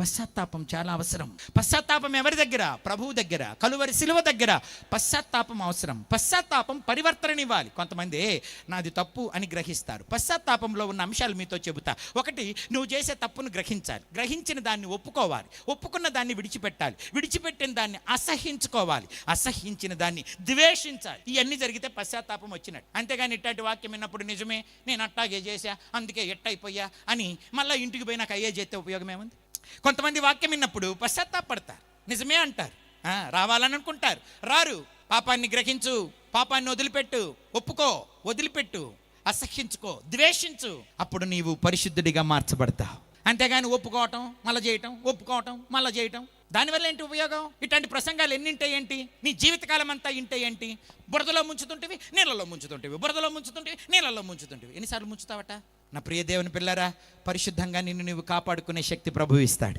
పశ్చాత్తాపం చాలా అవసరం. పశ్చాత్తాపం ఎవరి దగ్గర? ప్రభువు దగ్గర. కలువరి శిలువ దగ్గర. పశ్చాత్తాపం అవసరం. పశ్చాత్తాపం పరివర్తననివ్వాలి కొంతమంది నాది తప్పు అని గ్రహిస్తారు. పశ్చాత్తాపంలో ఉన్న అంశాలు మీతో చెబుతా. ఒకటి నువ్వు చేసే తప్పును గ్రహించాలి. గ్రహించిన దాన్ని ఒప్పుకోవాలి. ఒప్పుకున్న దాన్ని విడిచిపెట్టాలి. విడిచిపెట్టిన దాన్ని అసహించుకోవాలి. అసహించిన దాన్ని ద్వేషించాలి. ఇవన్నీ జరిగితే పశ్చాత్తాపం వచ్చినట్టు. అంతేగాని ఇట్లాంటి వాక్యం విన్నప్పుడు నిజమే నేను అట్టాగే చేశా అందుకే ఎట్టయిపోయా అని మళ్ళీ ఇంటికి పోయి నాకు అయ్యే చేస్తే ఉపయోగం ఏముంది? కొంతమంది వాక్యం విన్నప్పుడు పశ్చాత్తాపడతారు. నిజమే అంటారు. ఆ, రావాలని అనుకుంటారు. రారు. పాపాన్ని గ్రహించు. పాపాన్ని వదిలిపెట్టు. ఒప్పుకో. వదిలిపెట్టు. అసహ్యించుకో. ద్వేషించు. అప్పుడు నీవు పరిశుద్ధుడిగా మార్చబడతావు. అంతేగాని ఒప్పుకోవటం మళ్ళీ చేయటం ఒప్పుకోవటం మళ్ళీ చేయటం. దానివల్ల ఏంటి ఉపయోగం? ఇట్లాంటి ప్రసంగాలు ఎన్నింటే ఏంటి? నీ జీవితకాలం అంతా ఇంటే ఏంటి? బురదలో ముంచుతుంటివి నీళ్ళలో ముంచుతుంటివి. బురదలో ముంచుతుంటివి నీళ్ళలో ముంచుతుంటివి. ఎన్నిసార్లు ముంచుతావట? నా ప్రియ దేవుని పిల్లరా పరిశుద్ధంగా నిన్ను నువ్వు కాపాడుకునే శక్తి ప్రభు ఇస్తాడు.